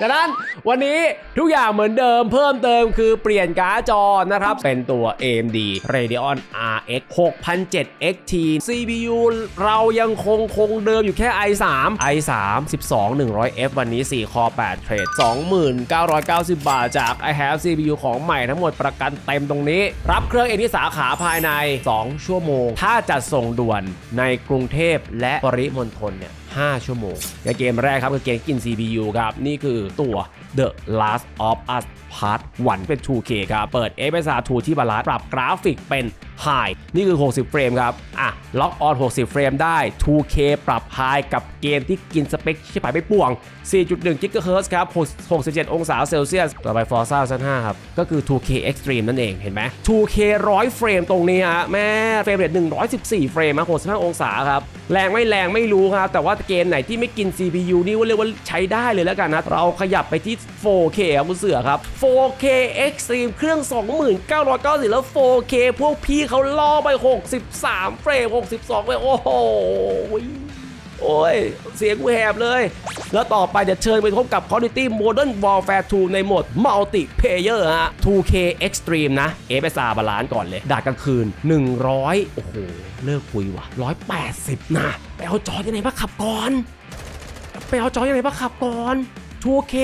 ดังนั้นวันนี้ทุกอย่างเหมือนเดิมเพิ่มเติมคือเปลี่ยนการ์ดจอนะครับ เป็นตัว AMD Radeon RX 6007 XT CPU เรายังคงคงเดิมอยู่แค่ i3 i3 12100F วันนี้ 4 คอ 8 เทรด 2990 บาทจาก i have CPU ของใหม่ทั้งหมดประกันเต็มตรงนี้ รับเครื่องเองที่สาขาภายใน 2 ชั่วโมง ถ้าจัดส่งด่วนในกรุงเทพและปริมณฑลเนี่ย 5 ชั่วโมงและเกมแรกครับคือเกมกิน CPU ครับ นี่คือตัว The Last of Us Part 1 เป็น 2K ครับ เปิด FSR 2 ที่บาลานซ์ปรับกราฟิกเป็น High นี่คือ 60 เฟรมครับ อะ ล็อกออน 60 เฟรมได้ 2K ปรับ High กับเกมที่กินสเปคชิบหายไปป่วง 4.1 GHz ครับ 67 องศาเซลเซียส ต่อไป Forza 5ครับ ก็คือ 2K Extreme นั่นเอง เห็นไหม 2K 100 เฟรมตรงนี้ฮะ แม่ เฟรมเรท114 เฟรมนะ65 องศาครับ แรงไม่แรงไม่รู้ครับ แต่ว่าเกมไหนที่ไม่กิน CPU นี่ว่าเรียกว่าใช้ได้เลยแล้วกันนะ เราขยับไปที่ 4K ครับคุณเสือครับ 4K Extreme เครื่อง 2990 แล้ว 4K พวกพี่เขาล่อไป 63 เฟรม 62เฟรมโอ้โหโอ้ย เสียงกูแหบเลย แล้วต่อไปจะเชิญไปพบกับ Call of Duty Modern Warfare 2 ในโหมด Multiplayer ฮะ 2K Extreme นะ FSR บาลานก่อนเลยดาดกลางคืน 100 โอ้โห เลิกคุยว่ะ180นะไปเอาจอยังไงมาขับก่อนไปเอาจอยังไงมาขับก่อน 2K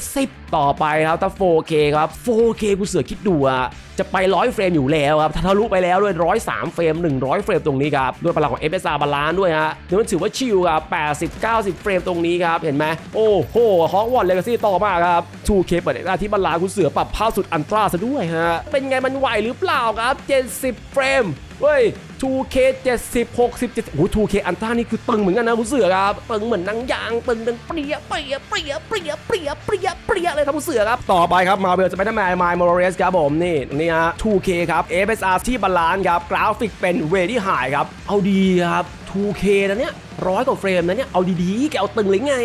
170 ต่อไปครับถ้า 4K ครับ 4K กูเสือคิดดูอะจะไป 100 เฟรมอยู่แล้วครับถ้าทะลุไปแล้วด้วย 103 เฟรม 100 เฟรมตรงนี้ครับ ด้วยพลังของ FSR บาลานด้วยฮะเดี๋ยวมันถือว่าชิลครับ 80 90 เฟรมตรงนี้ครับ เห็นไหมโอ้โหฮอกวอตเลกาซี่ต่อมาครับ 2K เปิดหน้าที่บาลานซ์กูเสือปรับภาพสุดอันตราซะด้วยฮะ เป็นไงมันไหวหรือเปล่าครับ 70 เฟรมเฮ้ย 2K 70 60 70โอ้ 2K อันต้านี่คือตึงเหมือนกันนะคุณเสือครับ ตึงเหมือนหนังยาง ตึงดังเปรี้ยเปรี้ยเปรี้ยเปรี้ยเปรี้ยเปรี้ยเปรี้ยเลยครับคุณเสือครับ ต่อไปครับมาเบลจะไปทำไมไมล์มอร์เรสครับผมนี่นี่ฮะ 2K ครับ FSR ที่บาลานซ์ครับ กราฟิกเป็น Ready High ครับ เอาดีครับ 2K นะเนี่ยร้อยกว่าเฟรมนะเนี่ย เอาดีๆ แกเอาตึงหรือไง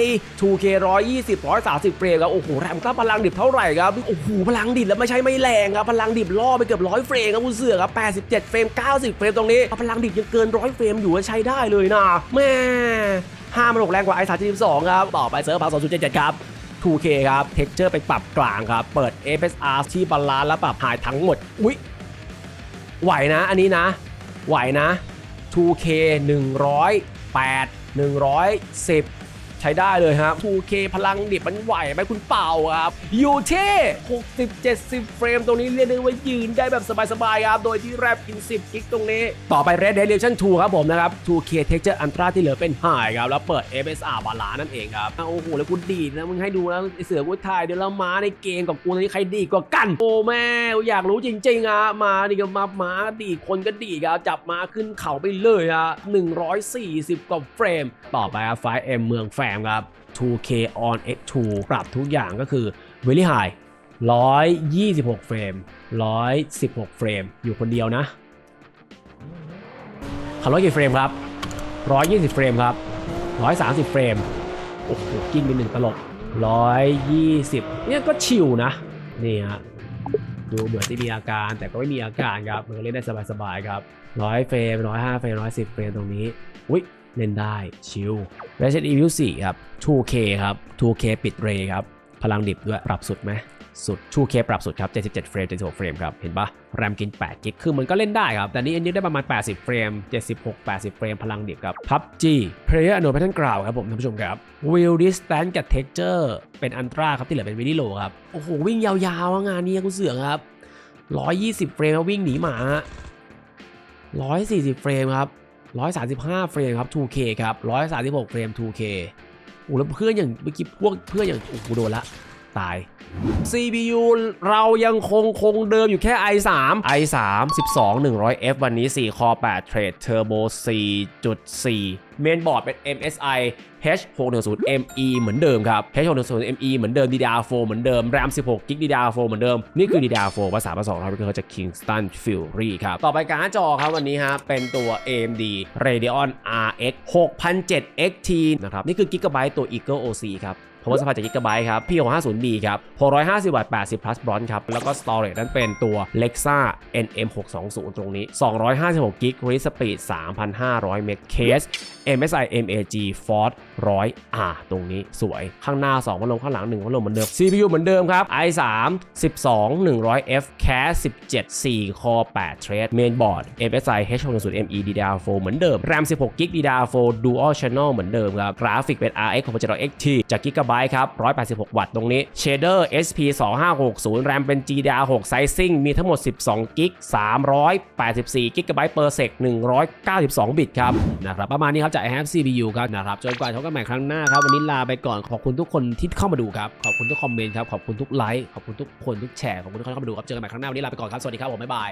2K 120 130 เฟรมครับ โอ้โห แรมก็พลังดิบเท่าไหร่ครับ โอ้โห พลังดิบแล้วไม่ใช่ไม่แรงครับ พลังดิบล่อไปเกือบร้อยเฟรมครับคุณเสือครับ 87 เฟรม 90 เฟรมตรงนี้ พลังดิบยังเกินร้อยเฟรมอยู่ใช้ได้เลยนะแม่ห้ามันหกแรงกว่า i 3 2ครับ ต่อไปเซิร์ฟพัง2.77ครับ 2K ครับเท็กเจอร์ไปปรับกลางครับ เปิด FSR ที่บาลานซ์และปรับหายทั้งหมด อุ๊ย ไหวนะอันนี้นะ ไหวนะ 2K 108 110 ใช้ได้เลยครับ 2K พลังดิบมันไหวไหมคุณเป่าครับ อยู่ที่60 70 เฟรมตรงนี้เรียกได้ว่ายืนได้แบบสบายๆครับ โดยที่แรปกิน 10 กิกตรงนี้ ต่อไป Red Dead Redemption 2 ครับผมนะครับ 2K Texture Ultra ที่เหลือเป็น High ครับ แล้วเปิด FSR บาลานนั่นเองครับโอ้โหแล้วกูดีดนะมึงให้ดูนะเสือกูถ่ายเดี๋ยวเรามาในเกมกับกูตอนนี้ใครดีกว่ากัน โอ้แม่อยากรู้จริงๆอะมาดิกับมาม้าดีคนก็ดีครับจับมาขึ้นเขาไปเลยอะ140 กว่าเฟรม ต่อไปครับ 5M เมืองแฟมครับ 2K on X2 ปรับทุกอย่างก็คือ Very High 126 เฟรม 116 เฟรม อยู่คนเดียวนะขับรถกี่เฟรมครับ 120 เฟรมครับ 130 เฟรม โอ้โห กิ้งไปหนึ่งตลบ 120 เนี่ยก็ชิลนะ นี่ฮะ ดูเหมือนจะมีอาการแต่ก็ไม่มีอาการครับ มันก็เล่นได้สบายๆครับ 100 เฟรม 105 เฟรม 110 เฟรมตรงนี้ อุ้ย เล่นได้ชิล Resident Evil 4 ครับ 2K ครับ 2K ปิดเรย์ครับ พลังดิบด้วยปรับสุดไหมสุด 2K ปรับสุดครับ 77 เฟรม 76 เฟรมครับ เห็นปะแรมกิน 8 กิก คือมันก็เล่นได้ครับ แต่นี่อันนี้ได้ประมาณ 80 เฟรม 76 80 เฟรม พลังดิบครับ PUBG Player Unknown Battleground ครับผมท่านผู้ชมครับ Wheel Distance กับ Texture เป็นอันตราครับ ที่เหลือเป็นวิดีโลครับ โอ้โห วิ่งยาวๆ งานนี้คุณเสือกครับ 120 เฟรมครับวิ่งหนีหมา 140 เฟรมครับ 135 เฟรมครับ 2K ครับ 136 เฟรม 2K โอ้แล้วเพื่อนอย่างเมื่อกี้พวกเพื่อนอย่างโอ้โหโดนละ ตาย CPU เรายังคงคงเดิมอยู่แค่ i3 i3 12100F วันนี้ 4 คอ 8 เทรด Turbo 4.4 เมนบอร์ดเป็น MSI H610ME เหมือนเดิมครับ H610ME เหมือนเดิม DDR4 เหมือนเดิม RAM 16 GB DDR4 เหมือนเดิม นี่คือ DDR4 ภาษาภาษาเราคือจาก Kingston Fury ครับ ต่อไปการ์ดจอครับวันนี้ฮะเป็นตัว AMD Radeon RX 6007 XT นะครับ นี่คือ Gigabyte ตัว Eagle OC ครับ พาวเวอร์สปายจากกิกะไบต์ครับพี่ข P650B ครับ 650วัตต์80 plus bronze ครับ แล้วก็สตอเรจนั้นเป็นตัว Lexa NM620 ตรงนี้ 256กิกริสปีด3,500 เมกเคส MSI MAG Ford 100R ตรงนี้สวยข้างหน้า 2 พัดลมข้างหลัง 1 พัดลมเหมือนเดิม CPU เหมือนเดิมครับ i3 12 100F CAS 17 4 core 8 thread mainboard MSI H610ME DDR4 เหมือนเดิม RAM 16 GB DDR4 Dual Channel เหมือนเดิมครับกราฟิกเป็น RX 6 0 XT จากกิกะ GB ครับ 186 วัตต์ตรงนี้ Shader SP 2560 RAM เป็น GDR6 Sizing มีทั้งหมด 12 กิก 384 GB per sec 192 บิตครับนะครับประมาณนี้ครับจาก i have CPU ครับนะครับจนกว่าจะพบกันใหม่ครั้งหน้าครับวันนี้ลาไปก่อนขอบคุณทุกคนที่เข้ามาดูครับ ขอบคุณทุกคอมเมนต์ครับ ขอบคุณทุกไลค์ขอบคุณทุกคนทุกแชร์ขอบคุณทุกคนที่เข้ามาดูครับเจอกันใหม่ครั้งหน้าวันนี้ลาไปก่อนครับสวัสดีครับผมบ๊ายบาย